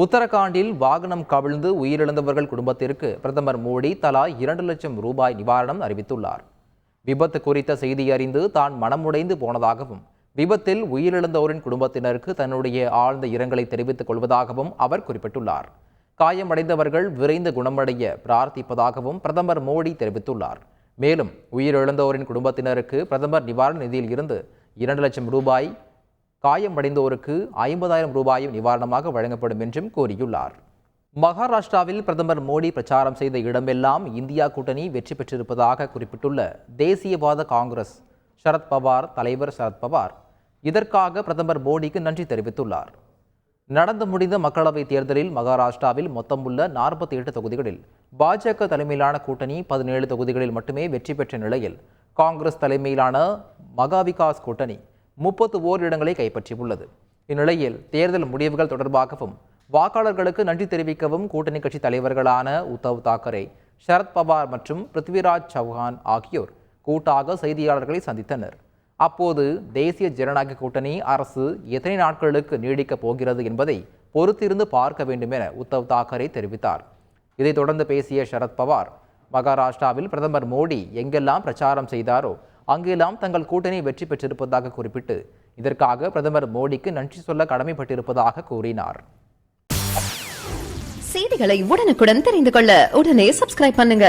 உத்தரகாண்டில் வாகனம் கவிழ்ந்து உயிரிழந்தவர்கள் குடும்பத்திற்கு பிரதமர் மோடி தலா இரண்டு லட்சம் ரூபாய் நிவாரணம் அறிவித்துள்ளார். விபத்து குறித்த செய்தி அறிந்து தான் மனமுடைந்து போனதாகவும் விபத்தில் உயிரிழந்தோரின் குடும்பத்தினருக்கு தன்னுடைய ஆழ்ந்த இரங்கலை தெரிவித்துக் கொள்வதாகவும் அவர் குறிப்பிட்டுள்ளார். காயமடைந்தவர்கள் விரைந்து குணமடைய பிரார்த்திப்பதாகவும் பிரதமர் மோடி தெரிவித்துள்ளார். மேலும் உயிரிழந்தோரின் குடும்பத்தினருக்கு பிரதமர் நிவாரண நிதியில் இருந்து இரண்டு லட்சம் ரூபாய் காயமடைந்தோருக்கு ஐம்பதாயிரம் ரூபாயும் நிவாரணமாக வழங்கப்படும் என்றும் கூறியுள்ளார். மகாராஷ்டிராவில் பிரதமர் மோடி பிரச்சாரம் செய்த இடமெல்லாம் இந்தியா கூட்டணி வெற்றி பெற்றிருப்பதாக குறிப்பிட்டுள்ள தேசியவாத காங்கிரஸ் சரத்பவார் தலைவர் சரத்பவார் இதற்காக பிரதமர் மோடிக்கு நன்றி தெரிவித்துள்ளார். நடந்து முடிந்த மக்களவைத் தேர்தலில் மகாராஷ்டிராவில் மொத்தமுள்ள நாற்பத்தி எட்டு தொகுதிகளில் பாஜக தலைமையிலான கூட்டணி பதினேழு தொகுதிகளில் மட்டுமே வெற்றி பெற்ற நிலையில் காங்கிரஸ் தலைமையிலான மகாவிகாஸ் கூட்டணி முப்பத்து ஓர் இடங்களை கைப்பற்றியுள்ளது. இந்நிலையில் தேர்தல் முடிவுகள் தொடர்பாகவும் வாக்காளர்களுக்கு நன்றி தெரிவிக்கவும் கூட்டணி கட்சி தலைவர்களான உத்தவ் தாக்கரே சரத்பவார் மற்றும் பிருத்விராஜ் சௌஹான் ஆகியோர் கூட்டாக செய்தியாளர்களை சந்தித்தனர். அப்போது தேசிய ஜனநாயக கூட்டணி அரசு எத்தனை நாட்களுக்கு நீடிக்கப் போகிறது என்பதை பொறுத்திருந்து பார்க்க வேண்டும் என உத்தவ் தாக்கரே தெரிவித்தார். இதைத் தொடர்ந்து பேசிய சரத்பவார் மகாராஷ்டிராவில் பிரதமர் மோடி எங்கெல்லாம் பிரச்சாரம் செய்தாரோ அங்கெல்லாம் தங்கள் கூட்டணி வெற்றி பெற்றிருப்பதாக குறிப்பிட்டு இதற்காக பிரதமர் மோடிக்கு நன்றி சொல்ல கடமைப்பட்டிருப்பதாக கூறினார். செய்திகளை உடனுக்குடன் தெரிந்து கொள்ள உடனே சப்ஸ்கிரைப் பண்ணுங்க.